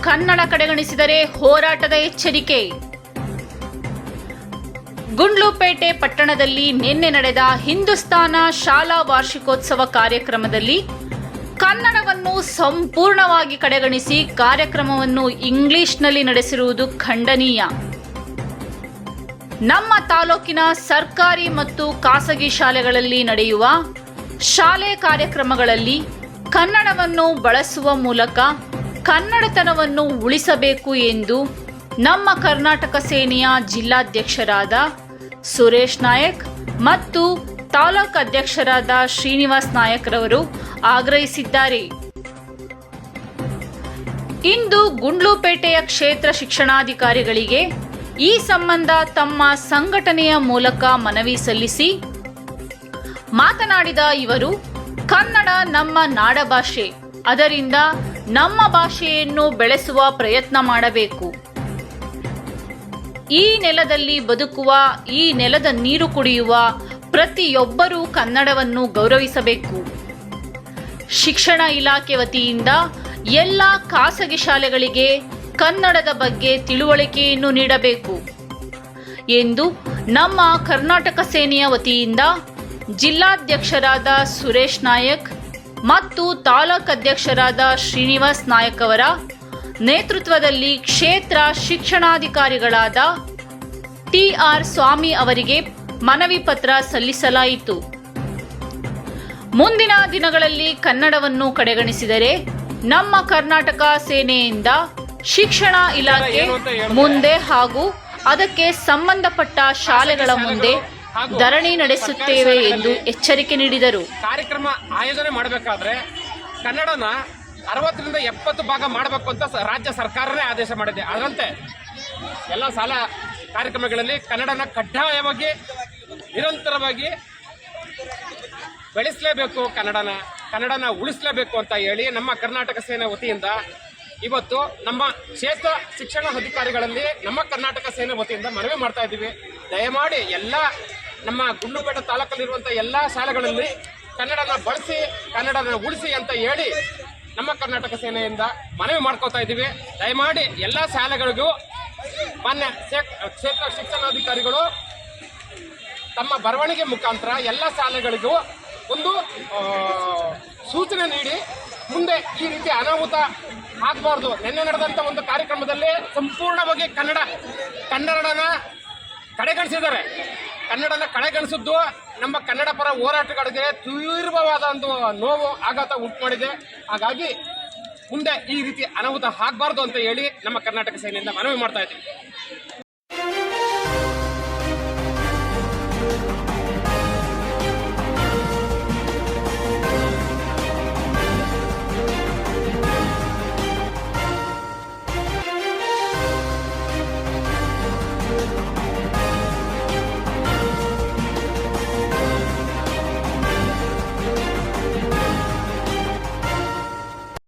ಕನ್ನಡ ಕಡೆಗಣಿಸಿದರೆ ಹೋರಾಟದ ಎಚ್ಚರಿಕೆ. ಗುಂಡ್ಲುಪೇಟೆ ಪಟ್ಟಣದಲ್ಲಿ ನಿನ್ನೆ ನಡೆದ ಹಿಂದೂಸ್ತಾನ ಶಾಲಾ ವಾರ್ಷಿಕೋತ್ಸವ ಕಾರ್ಯಕ್ರಮದಲ್ಲಿ ಕನ್ನಡವನ್ನು ಸಂಪೂರ್ಣವಾಗಿ ಕಡೆಗಣಿಸಿ ಕಾರ್ಯಕ್ರಮವನ್ನು ಇಂಗ್ಲಿಷ್ನಲ್ಲಿ ನಡೆಸಿರುವುದು ಖಂಡನೀಯ. ನಮ್ಮ ತಾಲೂಕಿನ ಸರ್ಕಾರಿ ಮತ್ತು ಖಾಸಗಿ ಶಾಲೆಗಳಲ್ಲಿ ನಡೆಯುವ ಶಾಲೆ ಕಾರ್ಯಕ್ರಮಗಳಲ್ಲಿ ಕನ್ನಡವನ್ನು ಬಳಸುವ ಮೂಲಕ ಕನ್ನಡತನವನ್ನು ಉಳಿಸಬೇಕು ಎಂದು ನಮ್ಮ ಕರ್ನಾಟಕ ಸೇನೆಯ ಜಿಲ್ಲಾಧ್ಯಕ್ಷರಾದ ಸುರೇಶ್ ನಾಯಕ್ ಮತ್ತು ತಾಲೂಕು ಅಧ್ಯಕ್ಷರಾದ ಶ್ರೀನಿವಾಸ್ ನಾಯಕ್ರವರು ಆಗ್ರಹಿಸಿದ್ದಾರೆ. ಇಂದು ಗುಂಡ್ಲುಪೇಟೆಯ ಕ್ಷೇತ್ರ ಶಿಕ್ಷಣಾಧಿಕಾರಿಗಳಿಗೆ ಈ ಸಂಬಂಧ ತಮ್ಮ ಸಂಘಟನೆಯ ಮೂಲಕ ಮನವಿ ಸಲ್ಲಿಸಿ ಮಾತನಾಡಿದ ಇವರು, ಕನ್ನಡ ನಮ್ಮ ನಾಡಭಾಷೆ, ಅದರಿಂದ ನಮ್ಮ ಭಾಷೆಯನ್ನು ಬೆಳೆಸುವ ಪ್ರಯತ್ನ ಮಾಡಬೇಕು. ಈ ನೆಲದಲ್ಲಿ ಬದುಕುವ, ಈ ನೆಲದ ನೀರು ಕುಡಿಯುವ ಪ್ರತಿಯೊಬ್ಬರೂ ಕನ್ನಡವನ್ನು ಗೌರವಿಸಬೇಕು. ಶಿಕ್ಷಣ ಇಲಾಖೆ ವತಿಯಿಂದ ಎಲ್ಲ ಖಾಸಗಿ ಶಾಲೆಗಳಿಗೆ ಕನ್ನಡದ ಬಗ್ಗೆ ತಿಳುವಳಿಕೆಯನ್ನು ನೀಡಬೇಕು ಎಂದು ನಮ್ಮ ಕರ್ನಾಟಕ ಸೇನೆಯ ವತಿಯಿಂದ ಜಿಲ್ಲಾಧ್ಯಕ್ಷರಾದ ಸುರೇಶ್ ನಾಯಕ್ ಮತ್ತು ತಾಲೂಕ್ ಅಧ್ಯಕ್ಷರಾದ ಶ್ರೀನಿವಾಸ್ ನಾಯಕ್ ಅವರ ನೇತೃತ್ವದಲ್ಲಿ ಕ್ಷೇತ್ರ ಶಿಕ್ಷಣಾಧಿಕಾರಿಗಳಾದ ಟಿಆರ್ ಸ್ವಾಮಿ ಅವರಿಗೆ ಮನವಿ ಪತ್ರ ಸಲ್ಲಿಸಲಾಯಿತು. ಮುಂದಿನ ದಿನಗಳಲ್ಲಿ ಕನ್ನಡವನ್ನು ಕಡೆಗಣಿಸಿದರೆ ನಮ್ಮ ಕರ್ನಾಟಕ ಸೇನೆಯಿಂದ ಶಿಕ್ಷಣ ಇಲಾಖೆ ಮುಂದೆ ಹಾಗೂ ಅದಕ್ಕೆ ಸಂಬಂಧಪಟ್ಟ ಶಾಲೆಗಳ ಮುಂದೆ ಧರಣಿ ನಡೆಸುತ್ತೇವೆ ಎಂದು ಎಚ್ಚರಿಕೆ ನೀಡಿದರು. ಕಾರ್ಯಕ್ರಮ ಆಯೋಜನೆ ಮಾಡಬೇಕಾದ್ರೆ ಕನ್ನಡನ ಅರವತ್ತರಿಂದ ಎಪ್ಪತ್ತು ಭಾಗ ಮಾಡಬೇಕು ಅಂತ ರಾಜ್ಯ ಸರ್ಕಾರನೇ ಆದೇಶ ಮಾಡಿದೆ. ಅದರಂತೆ ಎಲ್ಲ ಶಾಲಾ ಕಾರ್ಯಕ್ರಮಗಳಲ್ಲಿ ಕನ್ನಡನ ಕಡ್ಡಾಯವಾಗಿ ನಿರಂತರವಾಗಿ ಬೆಳೆಸಲೇಬೇಕು ಕನ್ನಡನ ಕನ್ನಡನ ಉಳಿಸಲೇಬೇಕು ಅಂತ ಹೇಳಿ ನಮ್ಮ ಕರ್ನಾಟಕ ಸೇನೆ ವತಿಯಿಂದ ಇವತ್ತು ನಮ್ಮ ಕ್ಷೇತ್ರ ಶಿಕ್ಷಣ ಅಧಿಕಾರಿಗಳಲ್ಲಿ ನಮ್ಮ ಕರ್ನಾಟಕ ಸೇನೆ ವತಿಯಿಂದ ಮನವಿ ಮಾಡ್ತಾ ಇದ್ದೀವಿ. ದಯಮಾಡಿ ಎಲ್ಲ ನಮ್ಮ ಗುಂಡ್ಲುಪೇಟೆ ತಾಲೂಕಲ್ಲಿರುವಂಥ ಎಲ್ಲ ಶಾಲೆಗಳಲ್ಲಿ ಕನ್ನಡನ ಬಳಸಿ, ಕನ್ನಡನ ಉಳಿಸಿ ಅಂತ ಹೇಳಿ ನಮ್ಮ ಕರ್ನಾಟಕ ಸೇನೆಯಿಂದ ಮನವಿ ಮಾಡ್ಕೋತಾ ಇದ್ದೀವಿ. ದಯಮಾಡಿ ಎಲ್ಲ ಶಾಲೆಗಳಿಗೂ ಮಾನ್ಯ ಕ್ಷೇತ್ರ ಶಿಕ್ಷಣಾಧಿಕಾರಿಗಳು ತಮ್ಮ ಬರವಣಿಗೆ ಮುಖಾಂತರ ಎಲ್ಲ ಶಾಲೆಗಳಿಗೂ ಒಂದು ಸೂಚನೆ ನೀಡಿ, ಮುಂದೆ ಈ ರೀತಿ ಅನಾಹುತ ಆಗಬಾರ್ದು. ನಿನ್ನೆ ನಡೆದಂಥ ಒಂದು ಕಾರ್ಯಕ್ರಮದಲ್ಲಿ ಸಂಪೂರ್ಣವಾಗಿ ಕನ್ನಡ ಕನ್ನಡನ ಕಡೆಗಣಿಸಿದ್ದಾರೆ. ಕನ್ನಡನ ಕಡೆಗಣಿಸಿದ್ದು ನಮ್ಮ ಕನ್ನಡ ಪರ ಹೋರಾಟಗಾರರಿಗೆ ತೀವ್ರವಾದ ಒಂದು ನೋವು, ಆಘಾತ ಉಂಟು ಮಾಡಿದೆ ಹಾಗಾಗಿ ಮುಂದೆ ಈ ರೀತಿ ಅನಾಹುತ ಆಗಬಾರ್ದು ಅಂತ ಹೇಳಿ ನಮ್ಮ ಕರ್ನಾಟಕ ಸೇನೆಯಿಂದ ಮನವಿ ಮಾಡ್ತಾ ಇದ್ದೀವಿ.